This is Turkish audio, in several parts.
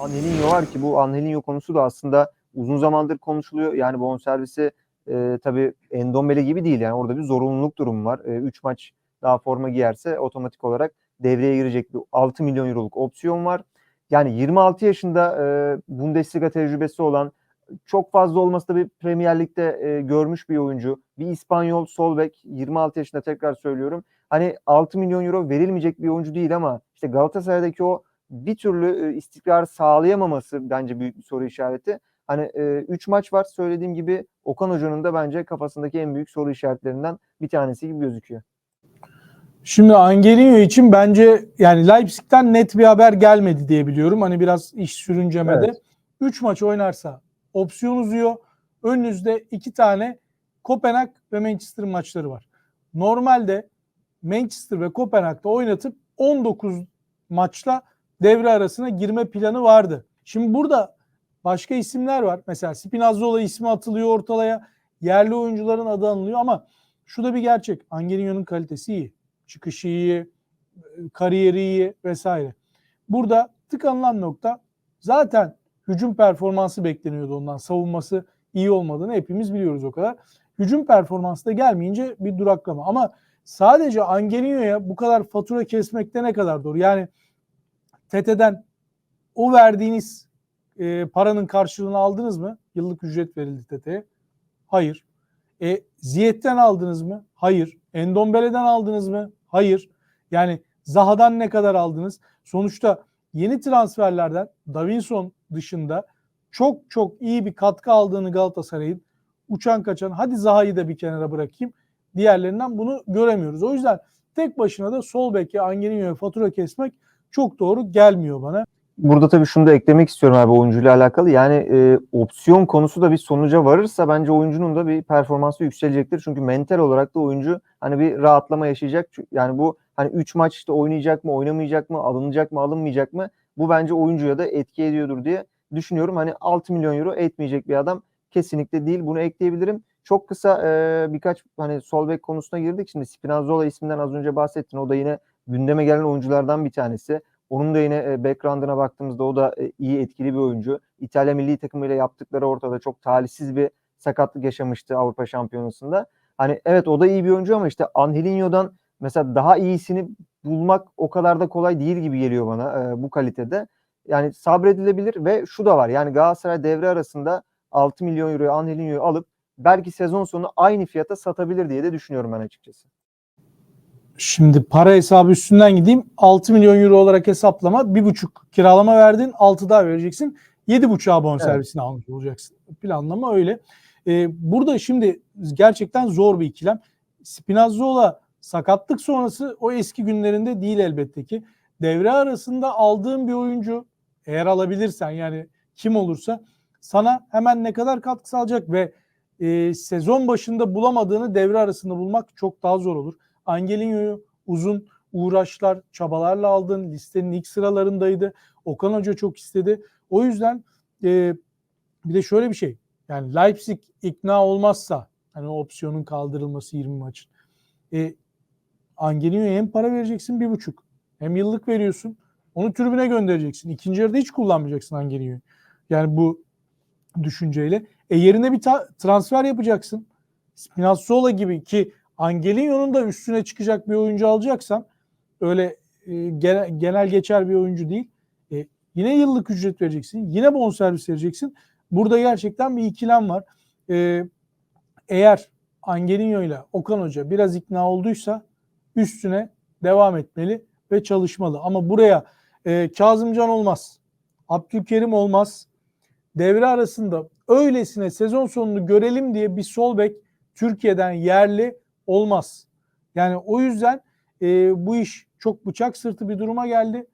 Angelinho var ki bu Angelinho konusu da aslında uzun zamandır konuşuluyor. Yani bonservisi e, tabii Endombele gibi değil. Yani orada bir zorunluluk durumu var. 3 maç daha forma giyerse otomatik olarak devreye girecek bir 6 milyon euroluk opsiyon var. Yani 26 yaşında e, Bundesliga tecrübesi olan çok fazla olmasa da bir Premier Lig'de e, görmüş bir oyuncu. Bir İspanyol sol bek 26 yaşında tekrar söylüyorum. Hani 6 milyon euro verilmeyecek bir oyuncu değil ama işte Galatasaray'daki o bir türlü e, istikrar sağlayamaması bence büyük bir soru işareti. Hani 3 e, maç var söylediğim gibi Okan Hoca'nın da bence kafasındaki en büyük soru işaretlerinden bir tanesi gibi gözüküyor. Şimdi Angelino için bence yani Leipzig'ten net bir haber gelmedi diye biliyorum. Hani biraz iş sürüncemede. 3 evet. maç oynarsa opsiyon uzuyor. Önünüzde iki tane Kopenhag ve Manchester maçları var. Normalde Manchester ve Kopenhag'da oynatıp 19 maçla devre arasına girme planı vardı. Şimdi burada başka isimler var. Mesela Spinazzola ismi atılıyor ortalaya. Yerli oyuncuların adı anılıyor ama şu da bir gerçek. Angelino'nun kalitesi iyi. Çıkışı iyi, kariyeri iyi vesaire. Burada tıkanılan nokta zaten hücum performansı bekleniyordu ondan. Savunması iyi olmadığını hepimiz biliyoruz o kadar. Hücum performansı da gelmeyince bir duraklama. Ama sadece Angelino'ya bu kadar fatura kesmekte ne kadar doğru? Yani TET'den o verdiğiniz e, paranın karşılığını aldınız mı? Yıllık ücret verildi TET'ye. Hayır. E, Ziyet'ten aldınız mı? Hayır. Endombele'den aldınız mı? Hayır. Yani Zaha'dan ne kadar aldınız? Sonuçta yeni transferlerden Davinson dışında çok çok iyi bir katkı aldığını Galatasaray'ın uçan kaçan hadi Zaha'yı da bir kenara bırakayım. Diğerlerinden bunu göremiyoruz. O yüzden tek başına da sol beke Angelino'ya fatura kesmek çok doğru gelmiyor bana. Burada tabii şunu da eklemek istiyorum abi oyuncuyla alakalı. Yani e, opsiyon konusu da bir sonuca varırsa bence oyuncunun da bir performansı yükselecektir. Çünkü mental olarak da oyuncu hani bir rahatlama yaşayacak. Yani bu hani 3 maç işte oynayacak mı, oynamayacak mı, alınacak mı, alınmayacak mı? Bu bence oyuncuya da etki ediyordur diye düşünüyorum. Hani 6 milyon euro etmeyecek bir adam kesinlikle değil. Bunu ekleyebilirim. Çok kısa e, birkaç hani sol bek konusuna girdik. Şimdi Spinazzola isminden az önce bahsettin. O da yine gündeme gelen oyunculardan bir tanesi. Onun da yine e, background'ına baktığımızda o da e, iyi etkili bir oyuncu. İtalya milli takımıyla yaptıkları ortada çok talihsiz bir sakatlık yaşamıştı Avrupa Şampiyonası'nda. Hani evet o da iyi bir oyuncu ama işte Angelinho'dan mesela daha iyisini bulmak o kadar da kolay değil gibi geliyor bana e, bu kalitede. Yani sabredilebilir ve şu da var. Yani Galatasaray devre arasında 6 milyon euroya Angelinho'yu alıp belki sezon sonu aynı fiyata satabilir diye de düşünüyorum ben açıkçası. Şimdi para hesabı üstünden gideyim. 6 milyon euro olarak hesaplama. 1,5 kiralama verdin. 6 daha vereceksin. 7,5'a bonservisini evet. almış olacaksın. Planlama öyle. Ee, burada şimdi gerçekten zor bir ikilem. Spinazzola sakatlık sonrası o eski günlerinde değil elbette ki. Devre arasında aldığın bir oyuncu eğer alabilirsen yani kim olursa sana hemen ne kadar katkı sağlayacak ve e, sezon başında bulamadığını devre arasında bulmak çok daha zor olur. Angelino'yu uzun uğraşlar, çabalarla aldın. Listenin ilk sıralarındaydı. Okan Hoca çok istedi. O yüzden e, bir de şöyle bir şey. Yani Leipzig ikna olmazsa hani opsiyonun kaldırılması 20 maçın. E, Angelino'ya hem para vereceksin bir buçuk. Hem yıllık veriyorsun. Onu tribüne göndereceksin. İkinci yarıda hiç kullanmayacaksın Angelino'yu. Yani bu düşünceyle. E yerine bir transfer yapacaksın. Spinazzola gibi ki Angelino'nun da üstüne çıkacak bir oyuncu alacaksan öyle e, genel, genel geçer bir oyuncu değil. E, yine yıllık ücret vereceksin. Yine bonservis vereceksin. Burada gerçekten bir ikilem var. E, eğer Angelino ile Okan Hoca biraz ikna olduysa üstüne devam etmeli ve çalışmalı. Ama buraya e, Kazımcan olmaz. Abdülkerim olmaz. Devre arasında öylesine sezon sonunu görelim diye bir sol bek Türkiye'den yerli olmaz. Yani o yüzden e, bu iş çok bıçak sırtı bir duruma geldi.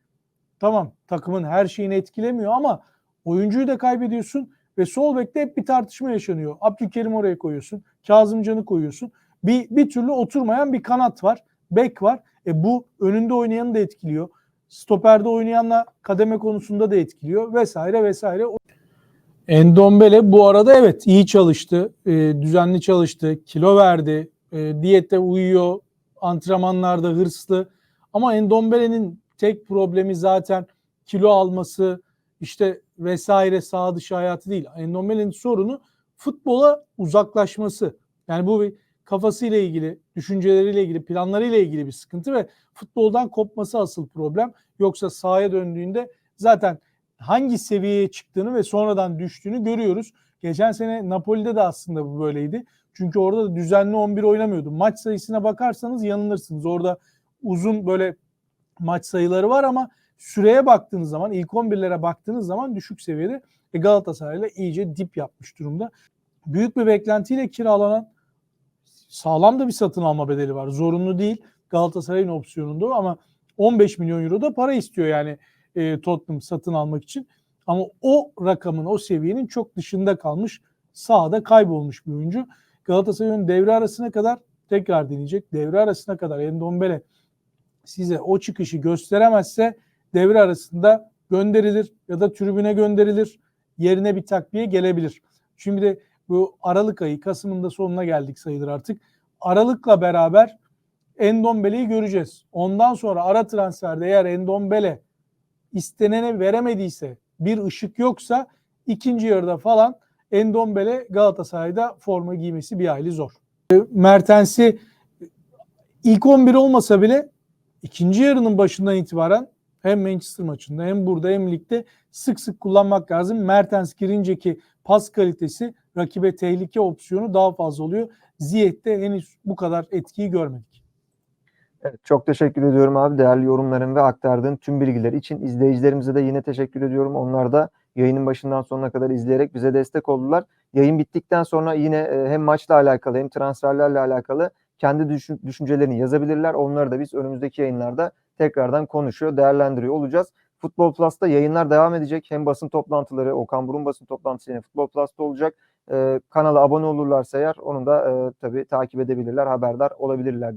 Tamam takımın her şeyini etkilemiyor ama oyuncuyu da kaybediyorsun ve sol bekte hep bir tartışma yaşanıyor. Abdülkerim oraya koyuyorsun. Kazımcan'ı koyuyorsun. Bir, bir türlü oturmayan bir kanat var. Bek var. E bu önünde oynayanı da etkiliyor. Stoperde oynayanla kademe konusunda da etkiliyor vesaire vesaire. Endombele bu arada evet iyi çalıştı. E, düzenli çalıştı. Kilo verdi. E, diyette uyuyor. Antrenmanlarda hırslı. Ama Endombele'nin tek problemi zaten kilo alması, işte vesaire sağ dışı hayatı değil. Endombele'nin sorunu futbola uzaklaşması. Yani bu bir kafasıyla ilgili, düşünceleriyle ilgili, planlarıyla ilgili bir sıkıntı ve futboldan kopması asıl problem. Yoksa sahaya döndüğünde zaten hangi seviyeye çıktığını ve sonradan düştüğünü görüyoruz. Geçen sene Napoli'de de aslında bu böyleydi. Çünkü orada da düzenli 11 oynamıyordu. Maç sayısına bakarsanız yanılırsınız. Orada uzun böyle maç sayıları var ama süreye baktığınız zaman ilk 11'lere baktığınız zaman düşük seviyede e Galatasaray'la iyice dip yapmış durumda. Büyük bir beklentiyle kiralanan sağlam da bir satın alma bedeli var. Zorunlu değil. Galatasaray'ın opsiyonunda ama 15 milyon euro da para istiyor yani e, Tottenham satın almak için. Ama o rakamın, o seviyenin çok dışında kalmış, sahada kaybolmuş bir oyuncu. Galatasaray'ın devre arasına kadar tekrar deneyecek. Devre arasına kadar Endombele size o çıkışı gösteremezse devre arasında gönderilir ya da tribüne gönderilir. Yerine bir takviye gelebilir. Şimdi de bu Aralık ayı, Kasım'ın da sonuna geldik sayılır artık. Aralık'la beraber Endombele'yi göreceğiz. Ondan sonra ara transferde eğer Endombele istenene veremediyse bir ışık yoksa ikinci yarıda falan Endombele Galatasaray'da forma giymesi bir hayli zor. Mertens'i ilk 11 olmasa bile ikinci yarının başından itibaren hem Manchester maçında hem burada hem ligde sık sık kullanmak lazım. Mertens girince ki pas kalitesi rakibe tehlike opsiyonu daha fazla oluyor. Ziyech'te henüz bu kadar etkiyi görmedik. Evet, çok teşekkür ediyorum abi değerli yorumların ve aktardığın tüm bilgiler için. izleyicilerimize de yine teşekkür ediyorum. Onlar da yayının başından sonuna kadar izleyerek bize destek oldular. Yayın bittikten sonra yine e, hem maçla alakalı hem transferlerle alakalı kendi düşün- düşüncelerini yazabilirler. Onları da biz önümüzdeki yayınlarda tekrardan konuşuyor, değerlendiriyor olacağız. Futbol Plus'ta yayınlar devam edecek. Hem basın toplantıları, Okan Burun basın toplantısı yine Futbol Plus'ta olacak. E, kanala abone olurlarsa eğer onu da e, tabii takip edebilirler, haberdar olabilirler.